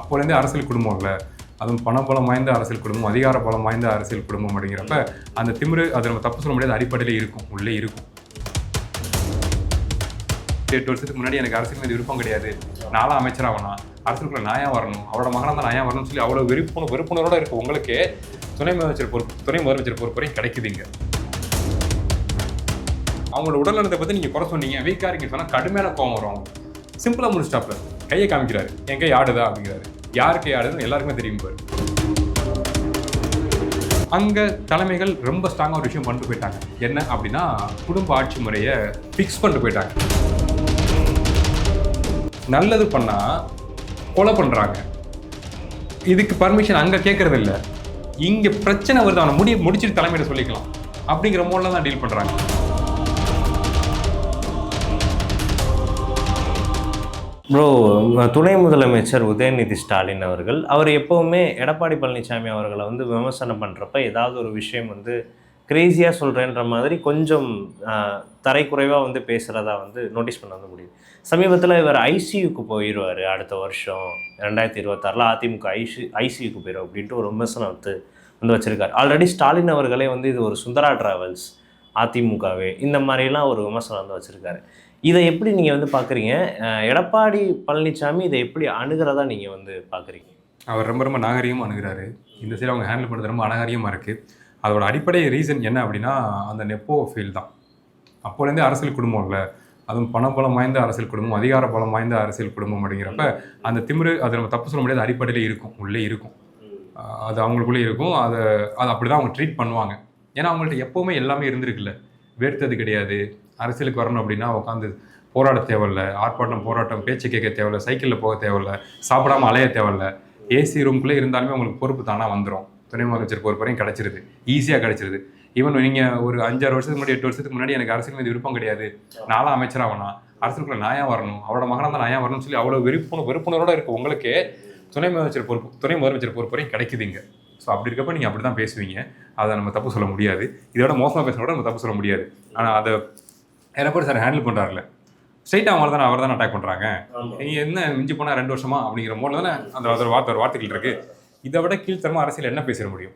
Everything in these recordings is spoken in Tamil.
அப்போலேருந்தே அரசியல் குடும்பம் இல்லை அதுவும் பணபலம் வாய்ந்த அரசியல் குடும்பம் அதிகார பலம் வாய்ந்த அரசியல் குடும்பம் அப்படிங்கிறப்ப அந்த திமிரு அதை நம்ம தப்பு சொல்ல முடியாது அடிப்படையில் இருக்கும் உள்ளே இருக்கும். எட்டு வருஷத்துக்கு முன்னாடி எனக்கு அரசியல் மீது விருப்பம் கிடையாது. நானும் அமைச்சராகணும். அரசுக்குள்ள நாயா வரணும். அவரோட மகனாக தான் நாயா வரணும்னு சொல்லி அவ்வளோ விருப்பம் விருப்புணர்வோட இருக்க. உங்களுக்கு துணை முதலமைச்சர் பொறுப்பு துணை முதலமைச்சர் பொறுப்பு கிடைக்குதுங்க அவங்களோட உடல்நலத்தை பற்றி நீங்கள் குறை சொன்னீங்க. வீக்காக இருக்கீங்க சொன்னால் கடுமையான கோவம் வரும். சிம்பிளாக முடிச்சிட்டாப்ல. கையை காமிக்கிறாரு. என் கை ஆடுதா? அப்படிங்கிறாரு. யாருக்கு ஆடுதுன்னு எல்லாருக்குமே தெரியும் பாரு. அங்க தலைமைகள் ரொம்ப ஸ்ட்ராங்காக ஒரு விஷயம் பண்ணிட்டு போயிட்டாங்க. என்ன அப்படின்னா குடும்ப ஆட்சி முறையை ஃபிக்ஸ் பண்ணிட்டு போயிட்டாங்க. நல்லது பண்ணா கொலை பண்றாங்க. இதுக்கு பர்மிஷன் அங்க கேட்கறது இல்லை இங்க பிரச்சனை வருது. அவனை முடி முடிச்சிட்டு தலைமையில சொல்லிக்கலாம். அப்படிங்கிற மோட்ல தான் டீல் பண்றாங்க. ப்ரோ துணை முதலமைச்சர் உதயநிதி ஸ்டாலின் அவர்கள் அவர் எப்போவுமே எடப்பாடி பழனிசாமி அவர்களை வந்து விமர்சனம் பண்ணுறப்ப ஏதாவது ஒரு விஷயம் வந்து கிரேசியாக சொல்கிறேன்ற மாதிரி கொஞ்சம் தரைக்குறைவாக வந்து பேசுகிறதா வந்து நோட்டீஸ் பண்ண வந்து முடியுது. சமீபத்தில் இவர் ஐசியூக்கு போயிடுவார் அடுத்த வருஷம் ரெண்டாயிரத்தி இருபத்தாறில் அதிமுக ஐசி ஐசியூக்கு போயிடும் அப்படின்ட்டு ஒரு விமர்சனம் வந்து வந்து வச்சுருக்காரு. ஆல்ரெடி ஸ்டாலின் அவர்களே வந்து இது ஒரு சுந்தரா டிராவல்ஸ் அதிமுகவே இந்த மாதிரிலாம் ஒரு விமர்சனம் வந்து வச்சுருக்காரு. இதை எப்படி நீங்கள் வந்து பார்க்குறீங்க எடப்பாடி பழனிசாமி இதை எப்படி அணுகிறதா நீங்கள் வந்து பார்க்குறீங்க அவர் ரொம்ப ரொம்ப நாகரிகமாக அணுகிறாரு. இந்த சைடு அவங்க ஹேண்டில் பண்ணுறது ரொம்ப அநாகரிகமாக இருக்குது அதோட அடிப்படை ரீசன் என்ன அப்படின்னா அந்த நெப்போ ஃபீல் தான். அப்போலேருந்தே அரசியல் குடும்பம் இல்லை. அதுவும் பணபலம் வாய்ந்த அரசியல் குடும்பம் அதிகார பலம் வாய்ந்த அரசியல் குடும்பம் அப்படிங்கிறப்ப அந்த திமிரு அது நம்ம தப்பு சொல்ல முடியாது அடிப்படையில் இருக்கும். உள்ளே இருக்கும். அது அவங்களுக்குள்ளே இருக்கும். அதை அது அப்படி தான் அவங்க ட்ரீட் பண்ணுவாங்க. ஏன்னா அவங்கள்ட்ட எப்போவுமே எல்லாமே இருந்திருக்குல்ல. வேர்த்தது கிடையாது. அரசியலுக்கு வரணும் அப்படின்னா உட்காந்து போராட தேவையில்ல ஆர்ப்பாட்டம் போராட்டம் பேச்சு கேட்க தேவையில்ல சைக்கிளில் போக தேவையில்ல சாப்பிடாம அலைய தேவையில்ல. ஏசி ரூம்குள்ளே இருந்தாலுமே உங்களுக்கு பொறுப்பு தானாக வந்துடும் துணை முதலமைச்சர் பொறுப்பு வரையும் கிடச்சிருது ஈஸியாக கிடச்சிருது. ஈவன் நீங்கள் ஒரு அஞ்சாறு வருஷத்துக்கு முன்னாடி எட்டு வருஷத்துக்கு முன்னாடி எனக்கு அரசியல் மீது விருப்பம் கிடையாது. நானும் அமைச்சராகணும் அரசுக்குள்ளே நாயாக வரணும்? அவரோட மகனாக தான் நாயா வரணும்னு சொல்லி அவ்வளோ விருப்புணர் விருப்புணர்வோட இருக்க உங்களுக்கே துணை முதலமைச்சர் பொறுப்பு துணை முதலமைச்சர் பொறுப்பு வரையும் கிடைக்குதுங்க ஸோ அப்படி இருக்கப்ப நீங்கள் அப்படி தான் பேசுவீங்க. அதை நம்ம தப்பு சொல்ல முடியாது. இதோட மோசமாக பேசுகிறோட விட நம்ம தப்பு சொல்ல முடியாது. ஆனால் அதை எடப்பாடி சார் ஹேண்டில் பண்ணுறாருல ஸ்ட்ரைட்டாக அவங்க தானே அவர் தானே அட்டாக் பண்ணுறாங்க நீ என்ன மிஞ்சி போனால் ரெண்டு வருஷமா அப்படிங்கிற மோடில் தானே அந்த ஒரு வார்த்தை ஒரு வார்த்தைகள் இருக்கு. இதை விட கீழ்த்தரமா அரசியல் என்ன பேசிட முடியும்?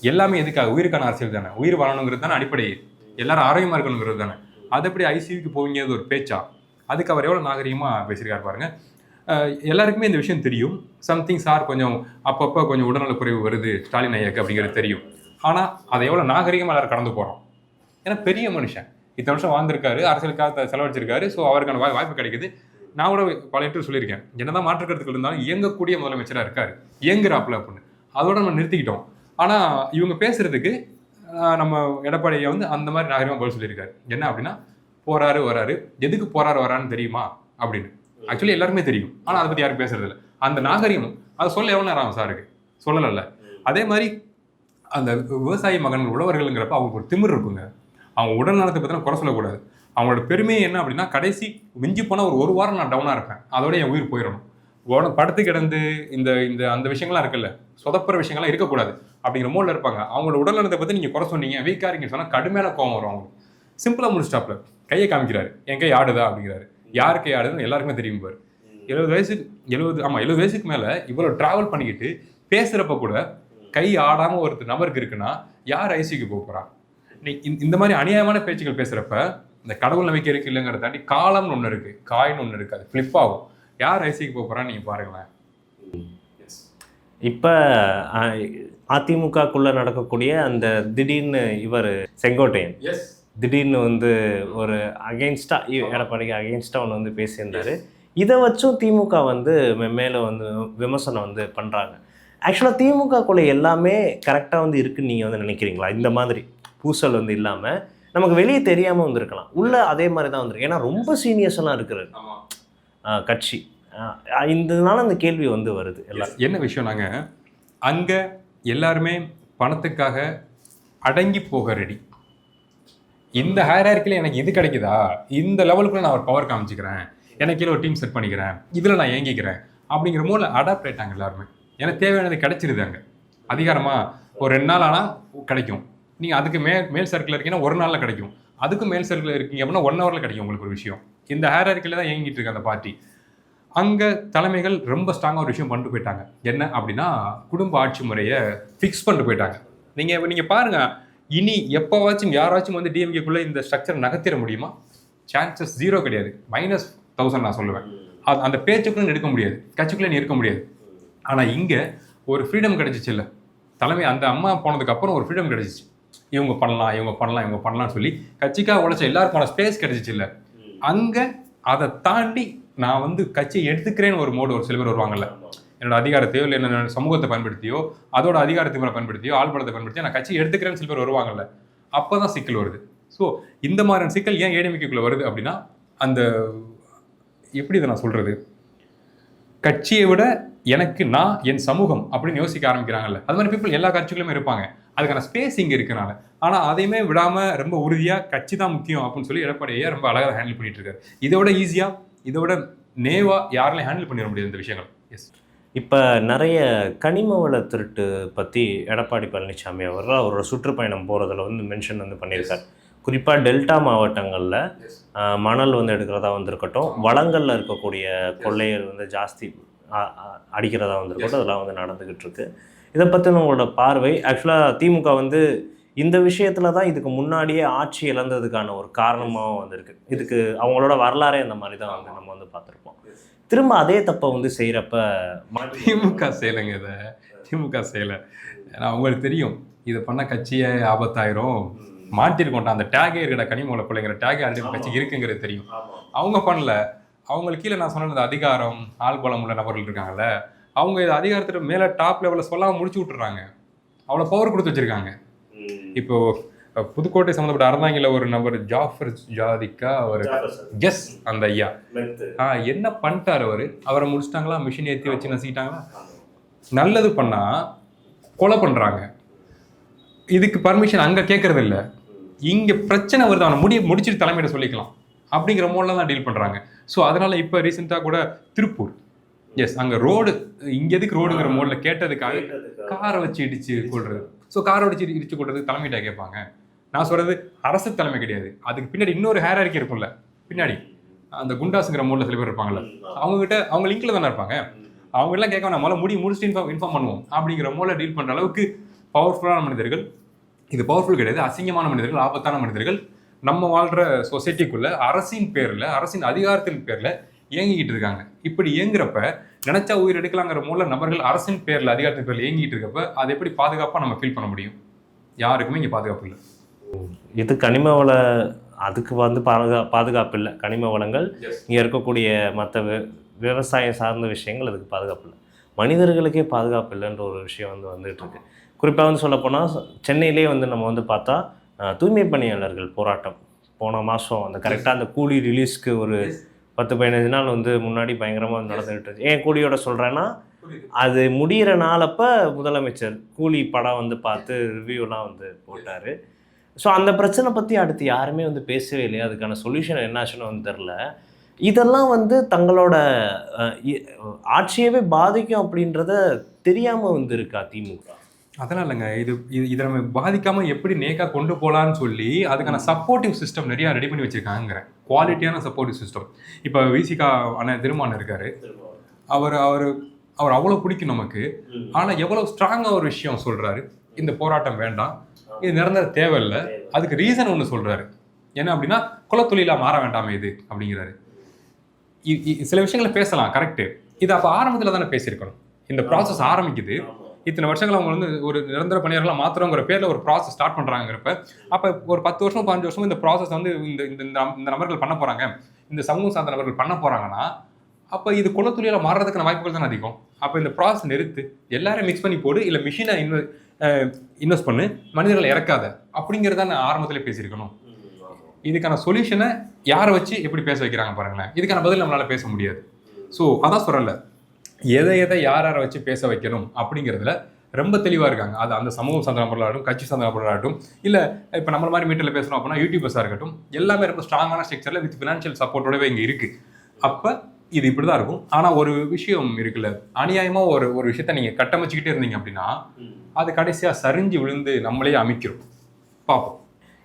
எல்லாமே எதுக்காக? உயிருக்கான அரசியல் தானே. உயிர் வாழணுங்கிறது தானே அடிப்படை. எல்லாரும் ஆரோக்கியமாக இருக்கணுங்கிறது தானே. அது எப்படி ஐசியூக்கு போவீங்க ஒரு பேச்சா? அதுக்கு அவர் எவ்வளோ நாகரிகமாக பேசியிருக்காரு பாருங்க. அஹ் எல்லாருக்குமே இந்த விஷயம் தெரியும். சம்திங் சார் கொஞ்சம் அப்பப்போ கொஞ்சம் உடல்நலக் குறைவு வருது ஸ்டாலின் ஐயாக்கு அப்படிங்கிறது தெரியும். ஆனால் அதை எவ்வளோ நாகரிகமாக எல்லாரும் கடந்து போகிறோம் ஏன்னா பெரிய மனுஷன். இத்தனை வருஷம் வாழ்ந்திருக்காரு அரசியலுக்காக செலவழிச்சிருக்காரு ஸோ அவருக்கான வாய் வாய்ப்பு கிடைக்குது. நான் கூட பல இடத்துல சொல்லியிருக்கேன் என்னதான் மாற்று கருத்துக்கள் இருந்தாலும் இயங்கக்கூடிய முதலமைச்சராக இருக்காரு இயங்குறாப்புல அப்படின்னு. அதோட நம்ம நிறுத்திக்கிட்டோம். ஆனால் இவங்க பேசுறதுக்கு நம்ம எடப்பாடியை வந்து அந்த மாதிரி நாகரிகமாக பதில் சொல்லியிருக்காரு. என்ன அப்படின்னா போறாரு வராரு. எதுக்கு போறாரு வரான்னு தெரியுமா? அப்படின்னு. ஆக்சுவலி எல்லாருமே தெரியும். ஆனால் அதை பற்றி யாரும் பேசுறது இல்லை அந்த நாகரிகம் அதை சொல்ல எவ்வளோ நேரம் சாருக்கு சொல்லலைல்ல. அதே மாதிரி அந்த விவசாயி மகன்கள் உழவர்கள்ங்கிறப்ப அவங்க ஒரு திமிர் இருக்குங்க. அவங்க உடல் நலத்தை பற்றின குறை சொல்லக்கூடாது. அவங்களோட பெருமை என்ன அப்படின்னா கடைசி மிஞ்சி போனால் ஒரு ஒரு வாரம் நான் டவுனாக இருப்பேன். அதோட என் உயிர் போயிடணும். உன படுத்து கிடந்து இந்த இந்த அந்த விஷயங்கள்லாம் இருக்குல்ல சொதப்புற விஷயங்கள்லாம் இருக்கக்கூடாது அப்படிங்கிற மோடில் இருப்பாங்க. அவங்களோட உடல் நலத்தை பற்றி நீங்கள் குறை சொன்னீங்க வீக்காக இருக்கீங்கன்னு சொன்னால் கடுமையான கோவம் வரும் அவங்களுக்கு. சிம்பிளாக முடிச்சிட்டாப்ல. கையை காமிக்கிறாரு. என் கை ஆடுதா? அப்படிங்கிறாரு. யார் கை ஆடுதுன்னு எல்லாருக்குமே தெரியும் பாரு. எழுபது வயசுக்கு எழுபது ஆமாம் எழுபது வயசுக்கு மேலே இவ்வளோ ட்ராவல் பண்ணிக்கிட்டு பேசுகிறப்ப கூட கை ஆடாமல் ஒருத்தர் நபருக்கு இருக்குன்னா யார் ஐசிக்கு போக போகிறா இந்த- இந்த மாதிரி அநியாயமான பேச்சுகள் பேசுகிறப்ப இந்த கடவுள் நம்பிக்கை இருக்கு இல்லைங்கிறத தாண்டி காலம்னு ஒன்று இருக்கு காயின்னு ஒன்று இருக்கு அது ஃப்ளிப் ஆகும். யார் ஐசிக்கு போக போகிறான்னு நீங்கள் பாருங்களேன். இப்போ அதிமுகக்குள்ளே நடக்கக்கூடிய அந்த திடீர்னு இவர் செங்கோட்டையன். எஸ் திடீர்னு வந்து ஒரு அகெயின்ஸ்டாக எடப்பாடிக்கு அகெயின்ஸ்டாக ஒன்று வந்து பேசியிருந்தாரு. இதை வச்சும் திமுக வந்து மேலே வந்து விமர்சனம் வந்து பண்ணுறாங்க ஆக்சுவலாக திமுகக்குள்ளே எல்லாமே கரெக்டாக வந்து இருக்குன்னு நீங்கள் வந்து நினைக்கிறீங்களா? இந்த மாதிரி? பூசல் வந்து இல்லாமல் நமக்கு வெளியே தெரியாமல் வந்திருக்கலாம். உள்ளே அதே மாதிரி தான் வந்திருக்கு. ஏன்னா ரொம்ப சீனியர்ஸ் எல்லாம் இருக்கிறது. கட்சி. இதனால அந்த கேள்வி வந்து வருது எல்லாம். என்ன விஷயம் நாங்க? அங்க எல்லாருமே பணத்துக்காக அடங்கி போக ரெடி இந்த ஹேரார்க்கில் எனக்கு இது கிடைக்குதா? இந்த லெவலுக்குள்ள நான் ஒரு பவர் காமிச்சிக்கிறேன். எனக்கு கீழே ஒரு டீம் செட் பண்ணிக்கிறேன். இதில் நான் ஏங்கிக்கிறேன் அப்படிங்கிற மூலம் அடாப்ட் ஆயிட்டாங்க எல்லாருமே. எனக்கு தேவையானது கிடைச்சிருது அங்கே. அதிகாரமா ஒரு ரெண்டு நாள் ஆனால் கிடைக்கும். நீங்கள் அதுக்கு மே மேல் சர்க்கிள் இருக்கீங்கன்னா ஒரு நாளில் கிடைக்கும். அதுக்கும் மேல் சர்க்கிள் இருக்கீங்க அப்படின்னா ஒன் ஹவரில் கிடைக்கும் உங்களுக்கு ஒரு விஷயம். இந்த ஹேர் அறிக்கையில் தான் இயங்கிட்டு இருக்கு அந்த பார்ட்டி அங்கே தலைமைகள் ரொம்ப ஸ்ட்ராங்காக ஒரு விஷயம் பண்ணிட்டு போயிட்டாங்க. என்ன அப்படின்னா குடும்ப ஆட்சி முறையை ஃபிக்ஸ் பண்ணிட்டு போயிட்டாங்க. நீங்கள் நீங்கள் பாருங்கள் இனி எப்போவாச்சும் யாராச்சும் வந்து டிஎம்கேக்குள்ளே இந்த ஸ்ட்ரக்சர் நகர்த்திட முடியுமா? சான்சஸ் ஜீரோ கிடையாது. மைனஸ் தௌசண்ட் நான் சொல்லுவேன். அது அந்த பேச்சுக்குள்ளே எடுக்க முடியாது. கட்சிக்குள்ளே நீ இருக்க முடியாது. ஆனால் இங்கே ஒரு ஃப்ரீடம் கிடைச்சிச்சு இல்லை. தலைமை அந்த அம்மா போனதுக்கப்புறம் ஒரு ஃப்ரீடம் கிடைச்சிச்சு. இவங்க பண்ணலாம் இவங்க பண்ணலாம் இவங்க பண்ணலாம்னு சொல்லி கட்சிக்காக உழைச்ச எல்லாருக்கான ஸ்பேஸ் கிடைச்சிச்சு இல்லை. அங்கே அதை தாண்டி நான் வந்து கட்சியை எடுத்துக்கிறேன்னு ஒரு மோடு ஒரு சில பேர் வருவாங்கல்ல. என்னோட அதிகாரத்தையோ இல்லை என்னோட சமூகத்தை பயன்படுத்தியோ அதோட அதிகாரத்தை மேலே பயன்படுத்தியோ ஆள்பலத்தை பயன்படுத்தியோ நான் கட்சி எடுத்துக்கிறேன்னு சில பேர் வருவாங்கல்ல. அப்போ தான் சிக்கல் வருது. ஸோ இந்த மாதிரியான சிக்கல் ஏன் ஏடிமிக்குள்ளே வருது அப்படின்னா அந்த எப்படி இதை நான் சொல்கிறது கட்சியை விட எனக்கு நான் என் சமூகம் அப்படின்னு யோசிக்க ஆரம்பிக்கிறாங்கல்ல. அது மாதிரி பீப்புள் எல்லா கட்சிகளுமே இருப்பாங்க. அதுக்கான ஸ்பேஸ் இங்கே இருக்கனால. ஆனால் அதையுமே விடாமல் ரொம்ப உறுதியாக கட்சி தான் முக்கியம் அப்படின்னு சொல்லி எடப்பாடியை ரொம்ப அழகாக ஹேண்டில் பண்ணிட்டு இருக்காரு. இதோட ஈஸியாக இதோட நேவா யாராலையும் ஹேண்டில் பண்ணிட முடியாது இந்த விஷயங்கள். எஸ் இப்போ நிறைய கனிம வள திருட்டு பற்றி எடப்பாடி பழனிசாமி அவர்கள் அவரோட சுற்றுப்பயணம் போகிறதுல வந்து மென்ஷன் வந்து பண்ணியிருக்காரு. குறிப்பாக டெல்டா மாவட்டங்களில் மணல் வந்து எடுக்கிறதா வந்திருக்கட்டும் வளங்களில் இருக்கக்கூடிய கொள்ளையர் வந்து ஜாஸ்தி அடிக்கிறதா வந்திருக்கட்டும் அதெல்லாம் வந்து நடந்துக்கிட்டு இருக்கு. இதை பற்றின உங்களோட பார்வை. ஆக்சுவலாக திமுக வந்து இந்த விஷயத்துல தான் இதுக்கு முன்னாடியே ஆட்சி இழந்ததுக்கான ஒரு காரணமாகவும் வந்திருக்கு. இதுக்கு அவங்களோட வரலாறே அந்த மாதிரி தான் வந்து நம்ம வந்து பார்த்துருப்போம். திரும்ப அதே தப்பை வந்து செய்கிறப்ப திமுக செய்யலைங்க இதை. திமுக செய்யலை. ஏன்னா அவங்களுக்கு தெரியும் இதை பண்ண கட்சியே ஆபத்தாயிரும். மாட்டிருக்கோண்டா அந்த டேகே இருக்கிற கனிமூல பிள்ளைங்கிற டேகே ஆல்ரெடி கட்சிக்கு இருக்குங்கிறது தெரியும். அவங்க பண்ணல. அவங்களுக்கு கீழே நான் சொன்ன இந்த அதிகாரம் ஆள் பலம் உள்ள நபர்கள் இருக்காங்கல்ல அவங்க இது அதிகாரத்துல மேல டாப் லெவல்ல சொல்லாம முடிச்சு விட்டுறாங்க. அவ்வளோ பவர் கொடுத்து வச்சிருக்காங்க. இப்போ புதுக்கோட்டை சம்மந்தப்பட்ட அறந்தாங்கில ஒரு நபர் ஜாஃபர் ஜாதிக்கா அவர் எஸ் அந்த ஐயா. ஆ என்ன பண்ணிட்டாரு அவரு? அவரை முடிச்சிட்டாங்களா? மிஷின் ஏற்றி வச்சு நசிக்கிட்டாங்களா? நல்லது பண்ணா கொலை பண்றாங்க. இதுக்கு பர்மிஷன் அங்க கேட்கறது இல்ல. இங்க பிரச்சனை வருது. அவனை முடி முடிச்சிட்டு தலைமையிட சொல்லிக்கலாம். அப்படிங்கிற மோட்ல தான் டீல் பண்றாங்க. ஸோ அதனால இப்போ ரீசெண்டாக கூட திருப்பூர் எஸ் அங்க ரோடு இங்க எதுக்கு ரோடுங்கிற மோட்ல கேட்டதுக்காக காரை வச்சு இடிச்சு கொள்றது ஸோ காரை வச்சு இடிச்சு கொள்றது தலைமையிட்ட கேட்பாங்க. நான் சொல்றது அரசு தலைமை கிடையாது. அதுக்கு பின்னாடி இன்னொரு ஹேராரிக்கி இருக்கும்ல. பின்னாடி அந்த குண்டாஸுங்கிற மோட்ல சில பேர் இருப்பாங்கல்ல. அவங்க கிட்ட அவங்க லிங்க்ல தானே இருப்பாங்க. அவங்க எல்லாம் கேட்க வேணாம். முதல்ல முடி முடிச்சுட்டு இன்ஃபார்ம் இன்ஃபார்ம் பண்ணுவோம். அப்படிங்கிற மோல டீல் பண்ற அளவுக்கு பவர்ஃபுல்லான மனிதர்கள். இது பவர்ஃபுல் கிடையாது. அசிங்கமான மனிதர்கள் ஆபத்தான மனிதர்கள். நம்ம வாழ்ற சொசைட்டிக்குள்ள அரசின் பேர்ல அரசின் அதிகாரத்தின் பேர்ல இயங்கிக்கிட்டு இருக்காங்க. இப்படி இயங்குறப்ப நினைச்சா உயிர் எடுக்கலாங்கிற மூல நபர்கள் அரசின் பேர்ல அதிகாரத்தின் பேர்ல இயங்கிட்டு இருக்கப்ப அதை எப்படி பாதுகாப்பா நம்ம ஃபீல் பண்ண முடியும்? யாருக்குமே இங்க பாதுகாப்பு இல்லை. இது கனிம வள அதுக்கு வந்து பாதுகா பாதுகாப்பு இல்லை. கனிம வளங்கள் இங்கே இருக்கக்கூடிய மற்ற விவசாயம் சார்ந்த விஷயங்கள் அதுக்கு பாதுகாப்பு இல்லை. மனிதர்களுக்கே பாதுகாப்பு இல்லைன்ற ஒரு விஷயம் வந்து வந்துட்டு இருக்கு. குறிப்பாக வந்து சொல்லப்போனால் சென்னையிலே வந்து நம்ம வந்து பார்த்தா தூய்மை பணியாளர்கள் போராட்டம் போன மாதம் அந்த கரெக்டாக அந்த கூலி ரிலீஸ்க்கு ஒரு பத்து பதினஞ்சு நாள் வந்து முன்னாடி பயங்கரமாக நடந்துகிட்டு இருந்துச்சு. ஏன் கூலியோட சொல்கிறேன்னா அது முடிகிற நாளப்ப முதலமைச்சர் கூலி படம் வந்து பார்த்து ரிவ்யூலாம் வந்து போட்டார். ஸோ அந்த பிரச்சனை பற்றி அடுத்து யாருமே வந்து பேசவே இல்லையா? அதுக்கான சொல்யூஷன் என்னாச்சுன்னு வந்து தெரில இதெல்லாம் வந்து தங்களோட ஆட்சியவே பாதிக்கும் அப்படின்றத தெரியாமல் வந்து இருக்கா திமுக? அதெல்லாம் இல்லைங்க. இது இது இதை நம்ம பாதிக்காம எப்படி நேக்கா கொண்டு போகலான்னு சொல்லி அதுக்கான சப்போர்ட்டிவ் சிஸ்டம் நிறைய ரெடி பண்ணி வச்சிருக்காங்கிற குவாலிட்டியான சப்போர்ட்டிவ் சிஸ்டம் இப்போ விசிகா அண்ணன் திருமான் இருக்காரு. அவர் அவர் அவர் அவ்வளோ பிடிக்கும் நமக்கு. ஆனால் எவ்வளோ ஸ்ட்ராங்காக ஒரு விஷயம் சொல்றாரு. இந்த போராட்டம் வேண்டாம். இது நிரந்தர தேவையில்லை. அதுக்கு ரீசன் ஒன்று சொல்றாரு. என்ன அப்படின்னா குலத்தொழிலா மாற வேண்டாமே இது அப்படிங்கிறாரு. சில விஷயங்களை பேசலாம் கரெக்டு இது அப்போ ஆரம்பத்தில் தானே பேசியிருக்கணும். இந்த ப்ராசஸ் ஆரம்பிக்குது. இத்தனை வருஷங்கள் அவங்க வந்து ஒரு நிரந்தர பணியாளர்களாக மாத்திரங்கிற பேரில் ஒரு ப்ராசஸ் ஸ்டார்ட் பண்ணுறாங்கிறப்ப அப்போ ஒரு பத்து வருஷம் பதினஞ்சு வருஷம் இந்த ப்ராசஸ் வந்து இந்த இந்த இந்த நம்- இந்த நபர்கள் பண்ண போகிறாங்க இந்த சமூகம் சார்ந்த நபர்கள் பண்ண போகிறாங்கன்னா அப்போ இது குலத்தொழிலாக மாறுறதுக்கான வாய்ப்புகள் தானே அதிகம்? அப்போ இந்த ப்ராசஸ் நிறுத்து எல்லாரும் மிக்ஸ் பண்ணி போடு இல்லை மிஷினை இன்வெ இன்வெஸ்ட் பண்ணு மனிதர்களை இறக்காத அப்படிங்கிறத நான் ஆரம்பத்தில் பேசியிருக்கணும். இதுக்கான சொல்யூஷனை யாரை வச்சு எப்படி பேச வைக்கிறாங்க பாருங்களேன். இதுக்கான பதில் நம்மளால் பேச முடியாது. ஸோ அதான் சொல்லலை. எதை எதை யார் யாரை வச்சு பேச வைக்கணும் அப்படிங்கிறதுல ரொம்ப தெளிவாக இருக்காங்க. அது அந்த சமூகம் சார்ந்த நபர்களாகட்டும் கட்சி சார்ந்த நபர்களாகட்டும் இல்லை இப்போ நம்ம மாதிரி மீட்டரில் பேசுகிறோம் அப்படின்னா யூடியூபர்ஸாக இருக்கட்டும் எல்லாமே ரொம்ப ஸ்ட்ராங்கான ஸ்ட்ரக்சரில் வித் ஃபினான்ஷியல் சப்போர்ட்டோடவே இங்கே இருக்குது அப்போ இது இப்படி தான் இருக்கும். ஆனால் ஒரு விஷயம் இருக்குல்ல அநியாயமாக ஒரு ஒரு விஷயத்த நீங்கள் கட்டமைச்சிக்கிட்டே இருந்தீங்க அப்படின்னா அது கடைசியாக சரிஞ்சு விழுந்து நம்மளே அமைக்கிறோம் பார்ப்போம்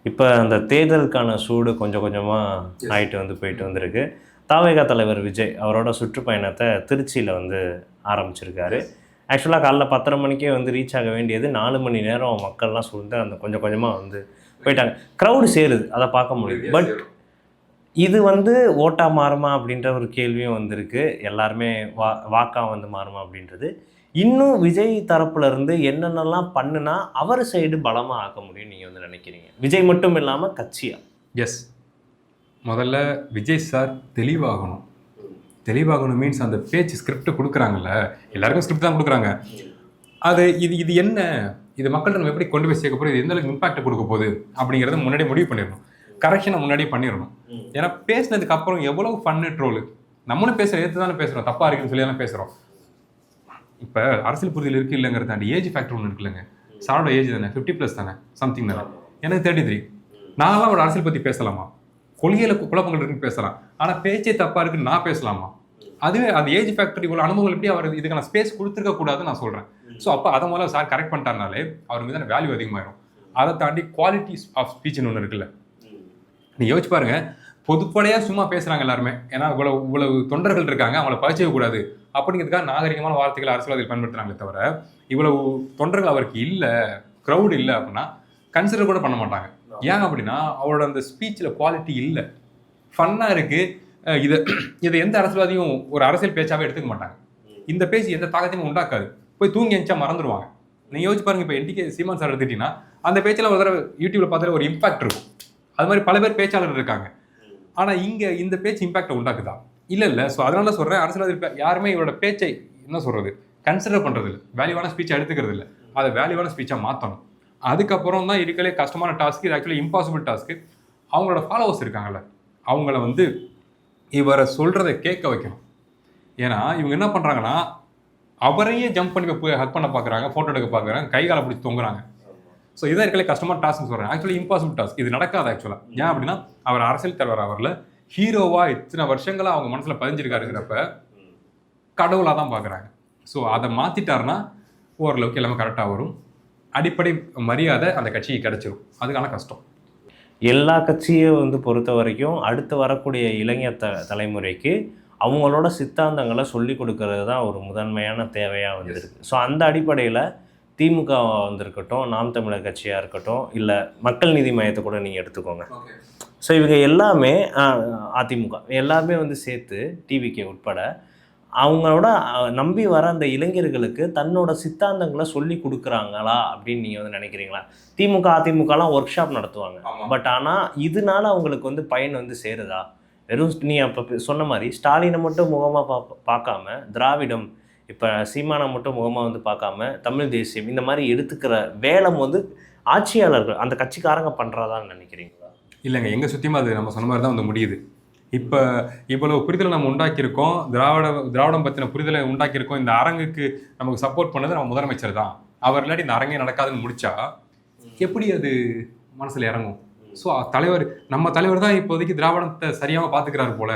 இப்போ அந்த தேர்தலுக்கான சூடு கொஞ்சம் கொஞ்சமாக ஆயிட்டு வந்து போயிட்டு வந்திருக்கு. தாவேகா தலைவர் விஜய் அவரோட சுற்றுப்பயணத்தை திருச்சியில் வந்து ஆரம்பிச்சிருக்காரு. ஆக்சுவலாக காலைல பத்தரை மணிக்கே வந்து ரீச் ஆக வேண்டியது நாலு மணி நேரம் மக்கள்லாம் சூழ்ந்து அந்த கொஞ்சம் கொஞ்சமாக வந்து போயிட்டாங்க. க்ரௌடு சேருது அதை பார்க்க முடியுது. பட் இது வந்து ஓட்டா மாறுமா அப்படின்ற ஒரு கேள்வியும் வந்திருக்கு. எல்லாருமே வா வாக்கா வந்து மாறுமா அப்படின்றது. இன்னும் விஜய் தரப்புல இருந்து என்னென்னலாம் பண்ணுனா அவர் சைடு பலமாக ஆக்க முடியும் நீங்கள் வந்து நினைக்கிறீங்க? விஜய் மட்டும் இல்லாமல் கட்சியா? எஸ் முதல்ல விஜய் சார் தெளிவாகணும். தெளிவாகணும் மீன்ஸ் அந்த பேச்சு ஸ்கிரிப்ட் கொடுக்குறாங்கல்ல எல்லாருக்கும் ஸ்கிரிப்ட் தான் கொடுக்குறாங்க. அது இது இது என்ன? இது மக்கள்கிட்ட நம்ம எப்படி கொண்டு போய் சேர்க்க போகிறோம் இது எந்த அளவுக்கு இம்பாக்ட் கொடுக்க போகுது? அப்படிங்கிறத முன்னாடி முடிவு பண்ணிடணும். கரெக்ஷனை முன்னாடியே பண்ணிடணும். ஏன்னா பேசினதுக்கு அப்புறம் எவ்வளவு ஃபன்னு ட்ரோலு நம்மளும் பேசுகிற எடுத்து தானே பேசுகிறோம் தப்பாக இருக்குன்னு சொல்லி தானே பேசுகிறோம் இப்போ அரசியல் புரிதல் இருக்குது இல்லைங்கிறத தாண்டி ஏஜ் ஃபேக்டர் ஒன்று இருக்குல்லங்க. சாரோட ஏஜ் தானே? ஃபிஃப்டி ப்ளஸ் தானே? சம்திங் தானே? எனக்கு தேர்ட்டி த்ரீ நான்லாம் ஒரு அரசியல் பற்றி பேசலாமா? கொள்கையில் குழப்பங்கள் இருக்குன்னு பேசலாம் ஆனால் பேச்சே தப்பாக இருக்குன்னு நான் பேசலாமா? அதுவே அந்த ஏஜ் ஃபேக்டர் இவ்வளோ அனுபவங்கள் எப்படி அவர் இதுக்கான ஸ்பேஸ் கொடுத்துருக்க கூடாதுன்னு நான் சொல்கிறேன் ஸோ அப்போ அதை முதல்ல சார் கரெக்ட் பண்ணிட்டாருனாலே அவர் மீதான வேல்யூ அதிகமாயிரும். அதை தாண்டி குவாலிட்டி ஆஃப் ஸ்பீச்னு ஒன்று இருக்குல்ல. நீ யோசிச்சு பாருங்க. பொதுப்படையாக சும்மா பேசுகிறாங்க எல்லாருமே. ஏன்னா இவ்வளவு இவ்வளவு தொண்டர்கள் இருக்காங்க. அவங்கள பழிச்சிக்க கூடாது. அப்படிங்கிறதுக்காக நாகரிகமான வார்த்தைகள் அரசியல்வாதிகள் பயன்படுத்துறாங்களே தவிர இவ்வளவு தொண்டர்கள் அவருக்கு இல்லை க்ரௌட் இல்லை அப்படின்னா கன்சிடர் கூட பண்ண மாட்டாங்க. ஏன் அப்படின்னா அவரோட அந்த ஸ்பீச்சில் குவாலிட்டி இல்லை. ஃபன்னாக இருக்குது இதை இதை எந்த அரசியல்வாதியும் ஒரு அரசியல் பேச்சாவே எடுத்துக்க மாட்டாங்க. இந்த பேச்சு எந்த தாக்கத்தையும் உண்டாக்காது. போய் தூங்கி எந்திச்சா மறந்துடுவாங்க நீங்கள் யோசிச்சு பாருங்க இப்போ என்டிகே சீமான் சார் எடுத்துட்டீங்கன்னா அந்த பேச்சில் ஒரு தடவை யூடியூப்ல பார்த்தாலே ஒரு இம்பாக்ட் இருக்கும். அது மாதிரி பல பேர் பேச்சாளர் இருக்காங்க. ஆனால் இங்கே இந்த பேச்சு இம்பாக்டை உண்டாக்குதா? இல்லை இல்லை. ஸோ அதனால சொல்கிறேன் அரசியல்வாதி யாருமே இவரோட பேச்சை என்ன சொல்கிறது கன்சிடர் பண்ணுறது இல்லை வேல்யூவான ஸ்பீச்சை எடுத்துக்கிறது இல்லை அதை வேல்யூவான ஸ்பீச்சாக மாற்றணும் அதுக்கப்புறம் தான் இருக்கலே கஷ்டமான டாஸ்க் இது ஆக்சுவலி இம்பாசிபிள் டாஸ்க்கு அவங்களோட ஃபாலோவர்ஸ் இருக்காங்கல்ல அவங்கள வந்து இவரை சொல்கிறத கேட்க வைக்கணும். ஏன்னா இவங்க என்ன பண்ணுறாங்கன்னா அவரையே ஜம்ப் பண்ணி போய் ஹக் பண்ண பார்க்குறாங்க ஃபோட்டோ எடுக்க பார்க்குறாங்க கை காலை பிடிச்சி தொங்குறாங்க. ஸோ இதான் இருக்கல கஷ்டமான டாஸ்க்னு சொல்கிறேன் ஆக்சுவலி இம்பாசிபிள் டாஸ்க் இது நடக்காது ஆக்சுவலாக ஏன் அப்படின்னா அவர் அரசியல் தலைவர் அவரில் ஹீரோவாக இத்தனை வருஷங்களாக அவங்க மனசில் பதிஞ்சிருக்காருங்கிறப்ப கடவுளாக தான் பார்க்குறாங்க ஸோ அதை மாற்றிட்டாருன்னா ஓரளவுக்கு எல்லாமே கரெக்டாக வரும். அடிப்படை மரியாதை அந்த கட்சிக்கு கிடைச்சிரும். அதுக்கான கஷ்டம். எல்லா கட்சியை வந்து பொறுத்த வரைக்கும் அடுத்து வரக்கூடிய இளைஞர் த தலைமுறைக்கு அவங்களோட சித்தாந்தங்களை சொல்லி கொடுக்கறது தான் ஒரு முதன்மையான தேவையாக வந்திருக்கு. ஸோ அந்த அடிப்படையில் திமுக வந்திருக்கட்டும் நாம் தமிழர் கட்சியாக இருக்கட்டும் இல்லை மக்கள் நீதி மையத்தை கூட நீங்கள் எடுத்துக்கோங்க. ஸோ இவங்க எல்லாமே அதிமுக எல்லாமே வந்து சேர்த்து டிவிக்கு உட்பட அவங்களோட நம்பி வர அந்த இளைஞர்களுக்கு தன்னோட சித்தாந்தங்களை சொல்லி கொடுக்குறாங்களா அப்படின்னு நீங்கள் வந்து நினைக்கிறீங்களா? திமுக அதிமுகலாம் ஒர்க் ஷாப் நடத்துவாங்க. பட் ஆனால் இதனால அவங்களுக்கு வந்து பயன் வந்து சேருதா? வெறும் நீ அப்போ சொன்ன மாதிரி ஸ்டாலினை மட்டும் முகமாக பா பார்க்காம திராவிடம் இப்போ சீமானை மட்டும் முகமாக வந்து பார்க்காம தமிழ் தேசியம் இந்த மாதிரி எடுத்துக்கிற வேலை வந்து ஆட்சியாளர்கள் அந்த கட்சிக்காரங்க பண்ணுறதான்னு நினைக்கிறீங்களா? இல்லைங்க எங்க சுத்தியுமே அது நம்ம சொன்ன மாதிரி தான் வந்து முடியுது. இப்போ இவ்வளவு புரிதலை நம்ம உண்டாக்கியிருக்கோம் திராவிட திராவிடம் பற்றின புரிதலை உண்டாக்கியிருக்கோம் இந்த அரங்குக்கு நமக்கு சப்போர்ட் பண்ணது நம்ம முதலமைச்சர் தான். அவர் இல்லாட்டி இந்த அரங்கே நடக்காதுன்னு முடிச்சா எப்படி அது மனசில் இறங்கும்? ஸோ தலைவர் நம்ம தலைவர் தான் இப்போதைக்கு திராவிடத்தை சரியாக பார்த்துக்கிறாரு போல.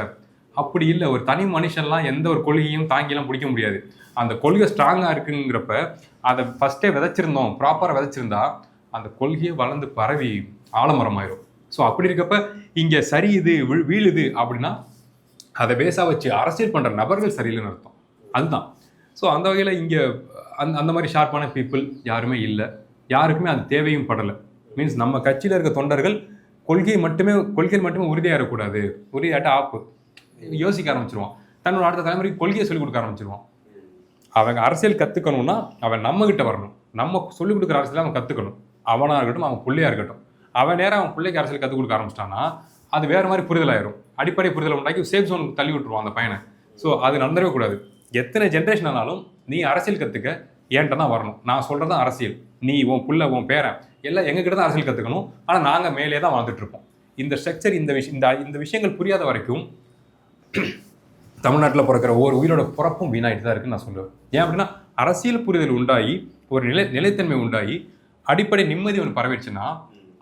அப்படி இல்லை ஒரு தனி மனுஷன்லாம் எந்த ஒரு கொள்கையும் தாங்கிலாம் பிடிக்க முடியாது. அந்த கொள்கை ஸ்ட்ராங்காக இருக்குங்கிறப்ப அதை ஃபஸ்ட்டே விதைச்சிருந்தோம் ப்ராப்பராக விதைச்சிருந்தா அந்த கொள்கையை வளர்ந்து பரவி ஆலமரம் ஆயிரும் ஸோ அப்படி இருக்கப்ப இங்கே சரி வீழ்- வீழுது அப்படின்னா அதை பேஸாக வச்சு அரசியல் பண்ணுற நபர்கள் சரியில்லைன்னு அர்த்தம். அதுதான். ஸோ அந்த வகையில் இங்கே அந்த அந்த மாதிரி ஷார்ப்பான பீப்புள் யாருமே இல்லை. யாருக்குமே அது தேவையும் படலை. மீன்ஸ் நம்ம கட்சியில் இருக்க தொண்டர்கள் கொள்கை மட்டுமே கொள்கையில் மட்டுமே உறுதியாக இருக்கக்கூடாது. உறுதியாட்ட ஆப்பு. யோசிக்க ஆரம்பிச்சிருவான். தன்னோட அடுத்த தலைமுறைக்கு கொள்கையை சொல்லிக் கொடுக்க ஆரம்பிச்சிருவான். அவங்க அரசியல் கற்றுக்கணும்னா அவன் நம்மகிட்ட வரணும். நம்ம சொல்லிக் கொடுக்குற அரசியல் அவன் கற்றுக்கணும் அவனாக இருக்கட்டும் அவன் பிள்ளையாக இருக்கட்டும். அவன் நேரம் அவன் பிள்ளைக்கு அரசியல் கற்றுக் கொடுக்க ஆரம்பிச்சிட்டான்னா அது வேறு மாதிரி புரிதல் ஆயிரும். அடிப்படை புரிதல் உண்டாக்கி சேஃப் ஜோனுக்கு தள்ளி விட்டுருவான் அந்த பையனை. ஸோ அது நடந்துடவே கூடாது. எத்தனை ஜென்ரேஷன் ஆனாலும் நீ அரசியல் கற்றுக்க என்கிட்ட தான் வரணும். நான் சொல்கிறது தான் அரசியல். நீ உன் புள்ள உன் பேரன் எல்லாம் எங்ககிட்ட தான் அரசியல் கற்றுக்கணும் ஆனால் நாங்கள் மேலே தான் வாழ்ந்துட்டு இருப்போம் இந்த ஸ்ட்ரக்சர் இந்த விஷயம் இந்த இந்த விஷயங்கள் புரியாத வரைக்கும் தமிழ்நாட்டில் பிறக்கிற ஒவ்வொரு உயிரோட பிறப்பும் வீணாயிட்டு தான் இருக்குன்னு நான் சொல்லுவேன். ஏன் அப்படின்னா அரசியல் புரிதல் உண்டாகி ஒரு நிலை நிலைத்தன்மை உண்டாகி அடிப்படை நிம்மதி ஒன்று பரவிடுச்சுன்னா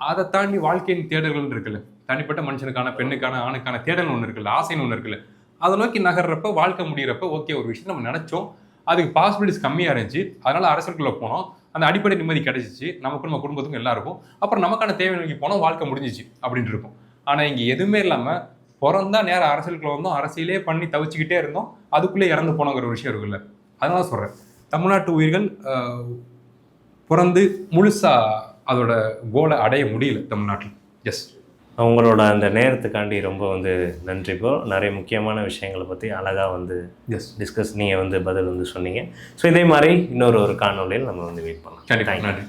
அதை தாண்டி வாழ்க்கையின் தேடல்கள் இருக்குல்ல. தனிப்பட்ட மனுஷனுக்கான பெண்ணுக்கான ஆணுக்கான தேடல் ஒன்று இருக்குல்ல ஆசைன்னு ஒன்று இருக்குல்ல. அதை நோக்கி நகர்றப்ப வாழ்க்கை முடிகிறப்ப ஓகே ஒரு விஷயம் நம்ம நினைச்சோம். அதுக்கு பாசிபிலிட்டிஸ் கம்மியாக இருந்துச்சு. அதனால அரசியலுக்குள்ளே போனோம். அந்த அடிப்படை நிம்மதி கிடைச்சிச்சு. நமக்கு நம்ம குடும்பத்துக்கும் எல்லாருக்கும். அப்புறம் நமக்கான தேவை நோக்கி போனோம். வாழ்க்கை முடிஞ்சிச்சு அப்படின்ட்டு இருக்கும் ஆனால் இங்கே எதுவுமே இல்லாமல் பிறந்தா நேரம் அரசியலுக்குள்ள வந்தோம். அரசியலே பண்ணி தவிச்சுக்கிட்டே இருந்தோம். அதுக்குள்ளே இறந்து போனோங்கிற ஒரு விஷயம் இருக்குல்ல. அதனால சொல்கிறேன் தமிழ்நாட்டு உயிர்கள் பிறந்து முழுசாக அதோட கோலை அடைய முடியல தமிழ்நாட்டில். எஸ் உங்களோட அந்த நேரத்துக்காண்டி ரொம்ப வந்து நன்றி ப்ரோ நிறைய முக்கியமான விஷயங்களை பற்றி அழகாக வந்து எஸ் டிஸ்கஸ் நீங்கள் வந்து பதில் வந்து சொன்னீங்க. ஸோ இதே மாதிரி இன்னொரு ஒரு காணொலியில் நம்ம வந்து வெயிட் பண்ணலாம். கண்டிப்பாக. நன்றி.